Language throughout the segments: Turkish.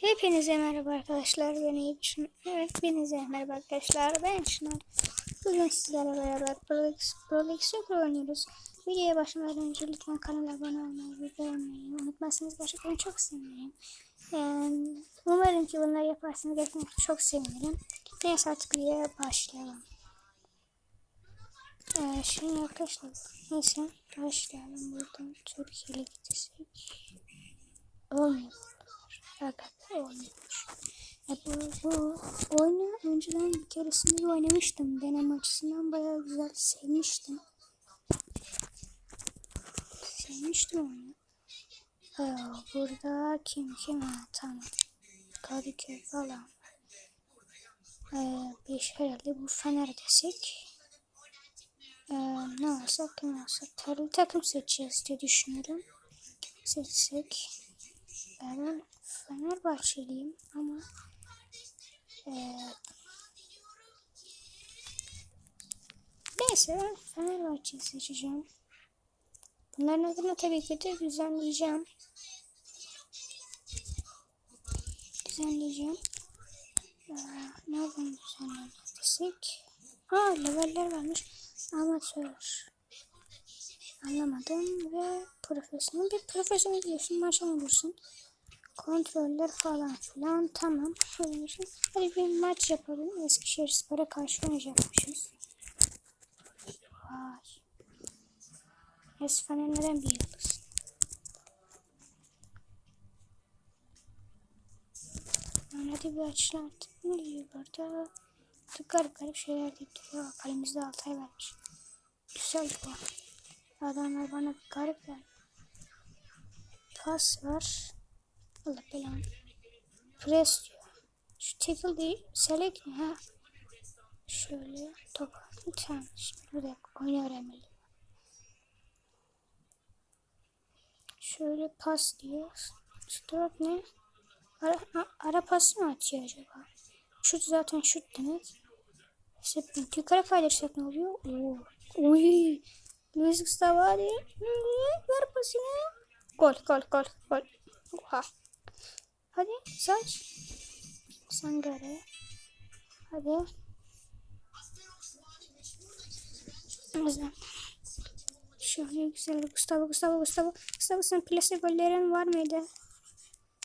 Hepinize merhaba arkadaşlar. Ben düşün. Evet, hepinize merhaba arkadaşlar. Ben Çınar. Bugün sizlerle beraber Prolix, Prolix oynuyoruz. Videoya başlamadan önce lütfen kanala abone olmayı ve beğenmeyi unutmazsanız gerçekten çok sevinirim. Yani, umarım ki bunları yaparsanız gerçekten çok sevinirim. Neyse artık videoya başlayalım. Ee, şimdi arkadaşlar neyse başlayalım buradan Türkiye'ye gidecek. Olmuyor. Arkadaşlar olmuyor. Ya bu, bu oyunu önceden bir keresinde oynamıştım. Deneme açısından bayağı güzel sevmiştim. Sevmiştim oyunu. Aa, burada kim kim ha. Kadıköy falan. Ee, bir herhalde bu Fener desek. Ee, ne alsak ne alsak. Tarlı takım seçeceğiz diye düşünüyorum. Seçsek. Ben Fenerbahçeliyim ama ee, neyse ben Fenerbahçe'yi seçeceğim. Bunların adını tabii ki de düzenleyeceğim. Düzenleyeceğim. Ee, nereden düzenledik? Aa leveller varmış. Amatör. Anlamadım ve profesyonel. Bir profesyonel diyorsun maç olursun. Kontroller falan filan tamam. Şey. Hadi bir maç yapalım. Eskişehir Spor'a karşı oynayacakmışız. Vay. Esfane neden bir yıldız? Hadi bir açılan artık. Ne diyor burada? Garip garip şeyler deyip duruyor. Kalemizde Altay vermiş. Güzel bu. Adamlar bana garip geldi. Pas var. Allah belanı. Press diyor. Şu tackle değil. Select mi ha? Şöyle top. Tamam. Şimdi burada oyunu öğrenmeliyim. Şöyle pas diyor. Stop ne? Ara, ara pası mı atıyor acaba? Şut zaten şut demek. İşte yukarı kaydırsak ne oluyor? Oo. Oy. Luis Gustavo hadi. Ver pasını. Gol gol gol gol. Oha. Hadi saç. Sangare. Hadi. Güzel. Şöyle güzel. Gustavo Gustavo Gustavo. Gustavo sen plase gollerin var mıydı?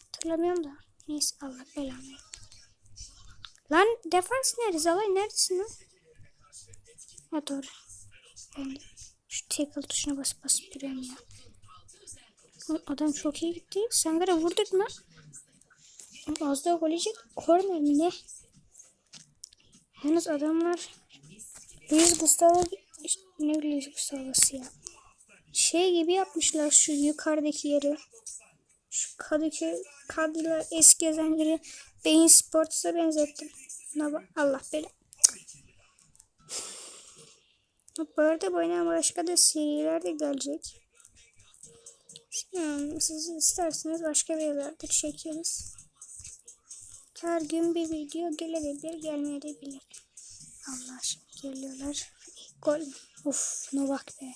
Hatırlamıyorum da. Neyse Allah belanı. Lan defans nerede? Zalay neredesin lan? Ha doğru. Ben şu tackle tuşuna basıp basıp duruyorum ya. Adam çok iyi gitti. Sangara vurduk mu? Az daha gol yiyecek. Korner mi ne? Yalnız adamlar Luis Gustavo ne Luis Gustavo'su ya. Şey gibi yapmışlar şu yukarıdaki yeri. Şu Kadıköy Kadılar eski gezenleri Beyin Sports'a benzettim. Allah bela. Bu arada bu oyuna başka da seriler de gelecek. Yani siz isterseniz başka bir yerlerde çekeriz. Her gün bir video gelebilir, gelmeyebilir. Allah aşkına geliyorlar. Gol. Uf, Novak be.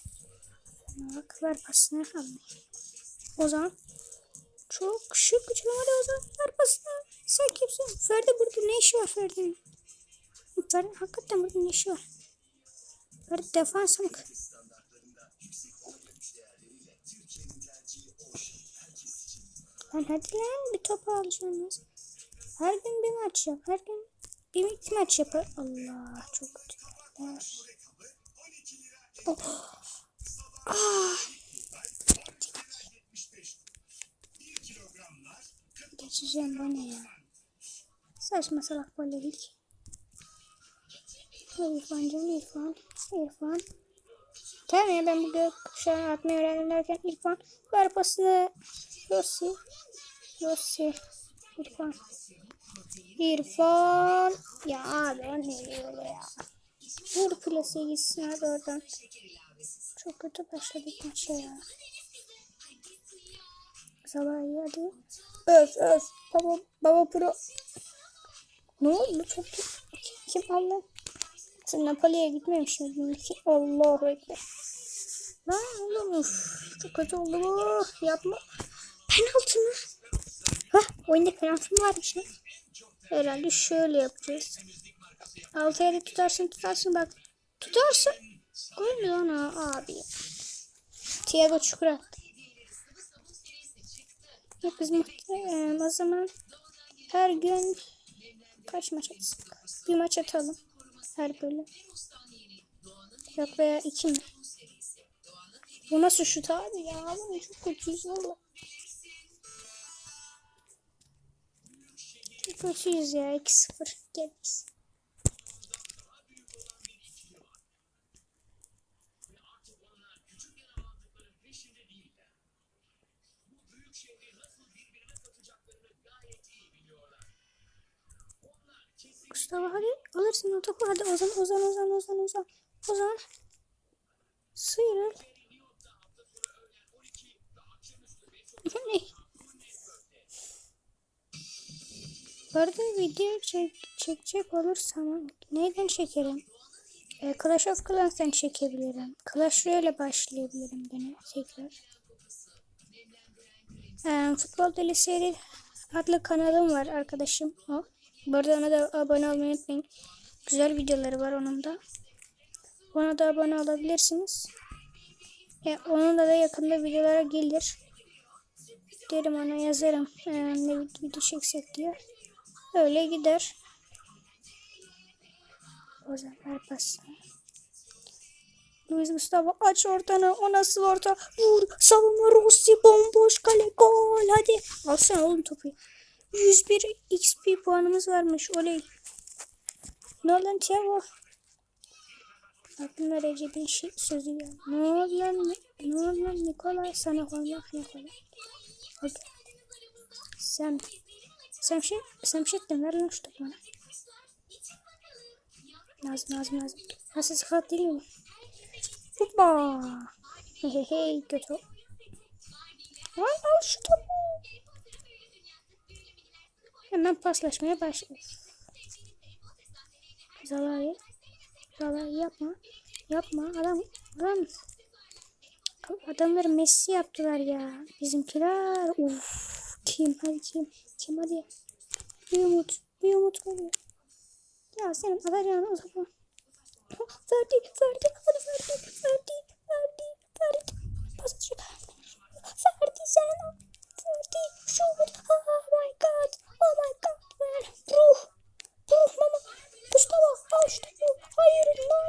Novak ver pasını. Allah. Ozan. Çok şık uçuramadı Ozan. Ver pasını. Sen kimsin? Ferdi burada ne işi var Ferdi'nin? Ferdi hakikaten burada ne işi var? Ferdi defans mı? Lan hadi lan bir top alacaksınız. Her gün bir maç yap. Her gün bir maç yap. Allah çok kötü. Oh. Ah. Geçeceğim bu ne ya? Saçma salak böylelik. İrfan'cım İrfan. İrfan. Tamam ya ben bu gökkuşağı atmayı öğrendim derken İrfan ver pasını. Yossi. Yossi. İrfan. İrfan. Ya abi o ne diyor ya. Vur plase gitsin hadi oradan. Çok kötü başladık maça ya. Sabah hadi. Öf öf. Baba, baba pro. Ne oldu çok kim, Allah? Sen Napoli'ye gitmemişsin. Allahu Ekber. Lan oğlum. Çok kötü oldu bu. Yapma. Penaltı mı? Hah Oyunda falan film varmış ya. Herhalde şöyle yapacağız. Altı yerde tutarsın tutarsın bak. Tutarsın. Gol lan abi? Thiago çukur attı. Biz muhtemelen o zaman her gün kaç maç atsak? Bir maç atalım. Her bölüm. Yok veya iki mi? Bu nasıl şut abi ya? Bu çok kötüyüz valla. Kötüyüz ya. 2-0. Geliriz. Mustafa hadi alırsın o topu hadi Ozan Ozan Ozan Ozan Ozan Ozan sıyrıl arada video çek, çekecek olursam neyden çekerim? Ee, Clash of Clans'tan çekebilirim. Clash Royale başlayabilirim gene tekrar. Ee, Futbol Deli Seri adlı kanalım var arkadaşım o. Bu arada ona da abone olmayı unutmayın. Güzel videoları var onun da. Ona da abone olabilirsiniz. E, onunla da yakında videolara gelir. Derim ona yazarım. E, ne video çeksek diye. Öyle gider. O zaman pasını. Luis Gustavo aç ortanı. O nasıl orta? Vur. Savunma Rossi bomboş kale. Gol. Hadi. Alsana oğlum topu. 101 XP puanımız varmış. Oley. Ne oldu lan Thiago? Aklıma Recep'in sözü geldi. Ne oldu lan? Ne oldu lan Nikolay? Sana koymak Nikolay. Okey. Sen sen şey sen bir şey ettin ver lan şu topu. Nasıl sıkıntı değil mi? Hoppa. Hehehe kötü. Al al şu topu. Hemen paslaşmaya başlıyor. Zalai. Zalai yapma. Yapma. Adam. Adam. Adamları Messi yaptılar ya. Bizimkiler. Uf. Kim? Hadi kim? Kim hadi. Bir umut. Bir umut oluyor. Ya senin alacağını o zaman. Ferdi. Ferdi. Hadi Ferdi. Ferdi. Ferdi. Ferdi. Pas atıyor. Ferdi sen. Ferdi. Şut. Oh my god. Oh my god man. Ruh. Ruh mama. Mustafa. Al işte bu. Hayır. No.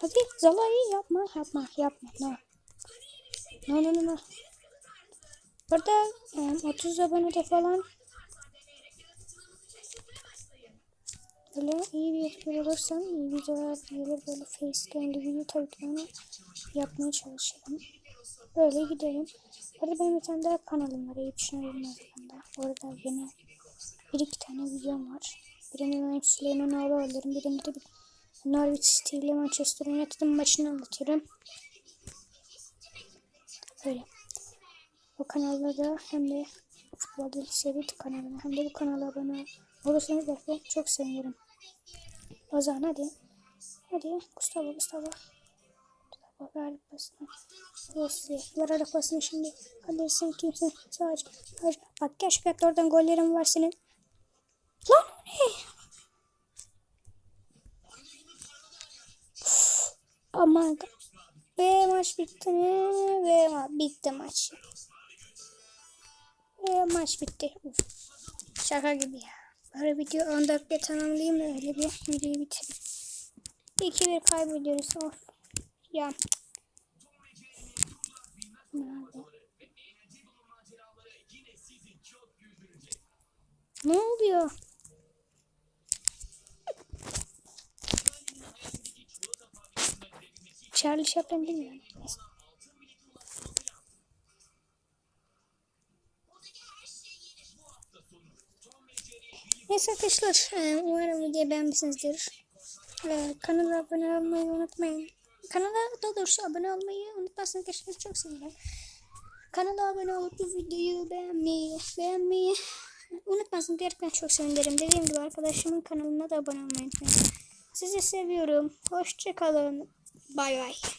Hadi Zalai yapma. Yapma. Yapma. No. No no no no. Burada e, 30 abonede falan böyle iyi bir youtuber olursam iyi videolar gelir böyle facecam'li video tabii yapmaya çalışırım. Böyle gidelim. Burada benim bir tane daha kanalım var. Eyüp Şener Yılmaz'dan Orada yine bir iki tane videom var. Birinde ben Süleyman Ağlı olurum. Birinde de bir Norwich City ile Manchester United'ın maçını anlatıyorum. Öyle. O kanalda da hem de Futbol Seri kanalına hem de bu kanala abone olursanız da çok sevinirim. O zaman hadi. Hadi Gustavo Gustavo. Gustavo ver pasını. Rossi. Ver pasını şimdi. Sen kimsin? Sadece. Sadece. Bak gerçekten oradan gollerim var senin. Lan ne? Aman. Ve maç bitti. Ve ma bitti maç. Ve maç bitti. Uf. Şaka gibi ya. Böyle video 10 dakika tamamlayayım da öyle bir videoyu bitireyim. 2-1 kaybediyoruz. Of. Ya. Nerede? Ne oluyor? Charlie Chaplin mi? Neyse. Neyse arkadaşlar e, umarım videoyu beğenmişsinizdir. E, kanala abone olmayı unutmayın. Kanala da doğrusu abone olmayı unutmazsanız gerçekten çok sevinirim. Kanala abone olup bu videoyu beğenmeyi, beğenmeyi unutmazsanız gerçekten çok sevinirim. Dediğim gibi arkadaşımın kanalına da abone olmayı unutmayın. Sizi seviyorum. Hoşçakalın. Bay bay.